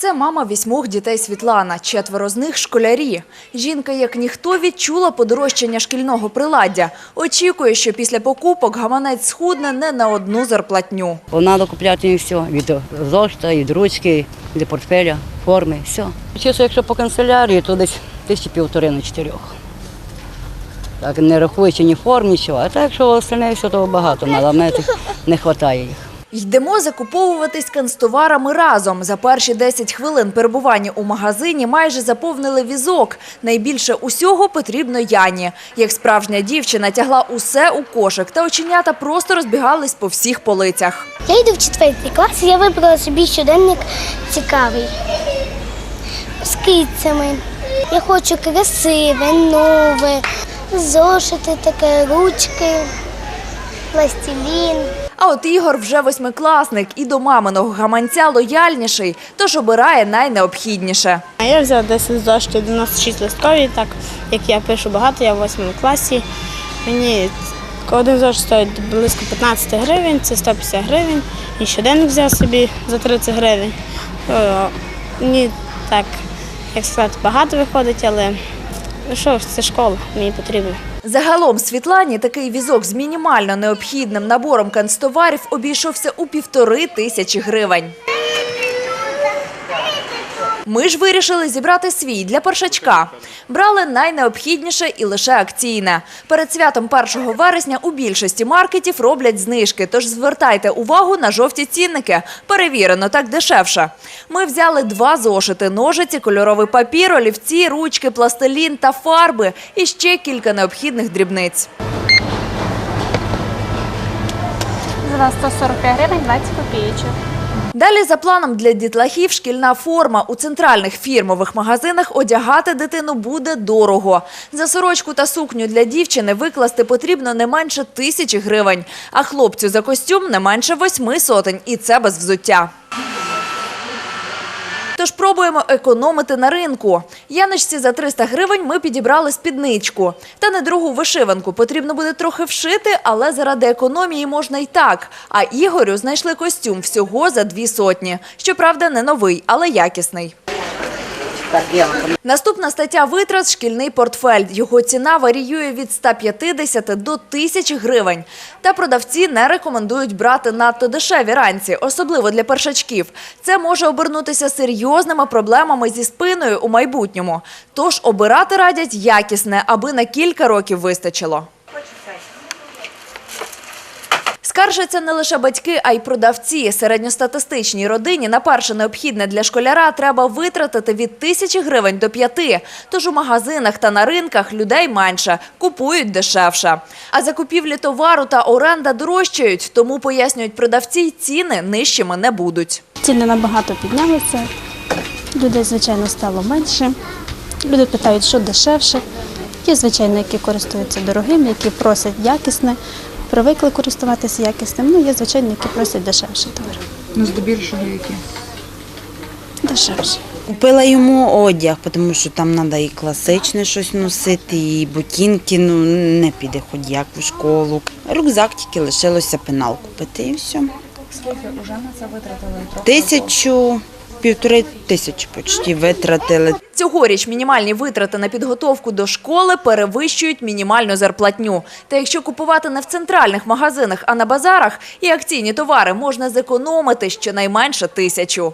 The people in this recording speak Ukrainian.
Це мама вісьмох дітей Світлана, четверо з них – школярі. Жінка, як ніхто, відчула подорожчання шкільного приладдя. Очікує, що після покупок гаманець схудне не на одну зарплатню. Треба купляти все, від зошита, від ручки, від портфеля, форми, все. Чисто, якщо по канцелярії, то десь тисячі півтори на чотирьох. Так, не рахуючи ні форм, нічого. А так, якщо остальне все, то багато, але мене не вистачає їх. Йдемо закуповуватись канцтоварами разом. За перші 10 хвилин перебування у магазині майже заповнили візок. Найбільше усього потрібно Яні. Як справжня дівчина тягла усе у кошик, та оченята просто розбігались по всіх полицях. Я йду в четвертий клас, і я вибрала собі щоденник цікавий з кицями. Я хочу красиве, нове, зошити таке, ручки, пластилін. А от Ігор вже восьмикласник і до маминого гаманця лояльніший, тож обирає найнеобхідніше. Я взяла 10 зошитів 96 листкові, так як я пишу багато, я в 8 класі. Мені один зошит стоїть близько 15 гривень, це 150 гривень. І щоденник взяв собі за 30 гривень. Е, Мені так, як сказати, багато виходить, але ну що це школа, мені потрібно. Загалом Світлані такий візок з мінімально необхідним набором канцтоварів обійшовся у півтори тисячі гривень. Ми ж вирішили зібрати свій для першачка. Брали найнеобхідніше і лише акційне. Перед святом 1 вересня у більшості маркетів роблять знижки, тож звертайте увагу на жовті цінники. Перевірено, так дешевше. Ми взяли два зошити, ножиці, кольоровий папір, олівці, ручки, пластилін та фарби і ще кілька необхідних дрібниць. За 145 гривень 20 копійочок. Далі за планом для дітлахів шкільна форма. У центральних фірмових магазинах одягати дитину буде дорого. За сорочку та сукню для дівчини викласти потрібно не менше тисячі гривень, а хлопцю за костюм не менше восьми сотень. І це без взуття. Тож пробуємо економити на ринку. Яничці за 300 гривень ми підібрали спідничку. Та не другу вишиванку. Потрібно буде трохи вшити, але заради економії можна й так. А Ігорю знайшли костюм всього за дві сотні. Щоправда, не новий, але якісний. Наступна стаття витрат – шкільний портфель. Його ціна варіює від 150 до 1000 гривень. Та продавці не рекомендують брати надто дешеві ранці, особливо для першачків. Це може обернутися серйозними проблемами зі спиною у майбутньому. Тож обирати радять якісне, аби на кілька років вистачило. Скаржаться не лише батьки, а й продавці. Середньостатистичній родині на перше необхідне для школяра треба витратити від тисячі гривень до п'яти. Тож у магазинах та на ринках людей менше, купують дешевше. А закупівлі товару та оренда дорожчають, тому, пояснюють продавці, ціни нижчими не будуть. Ціни набагато піднялися. Людей, звичайно, стало менше. Люди питають, що дешевше. Є, звичайно, які користуються дорогим, які просять якісне, привикли користуватися якісним. Ну, є, звичайно, які просять дешевше товар. Ну, здебільшого які. Дешевше. Купила йому одяг, тому що там треба і класичне щось носити, і ботинки, ну не піде хоч як у школу. Рюкзак тільки лишилося пенал купити і все. Скільки вже на це витратили? Тисячу, півтори тисячі почти витратили. Цьогоріч мінімальні витрати на підготовку до школи перевищують мінімальну зарплатню. Та якщо купувати не в центральних магазинах, а на базарах, і акційні товари можна зекономити щонайменше тисячу.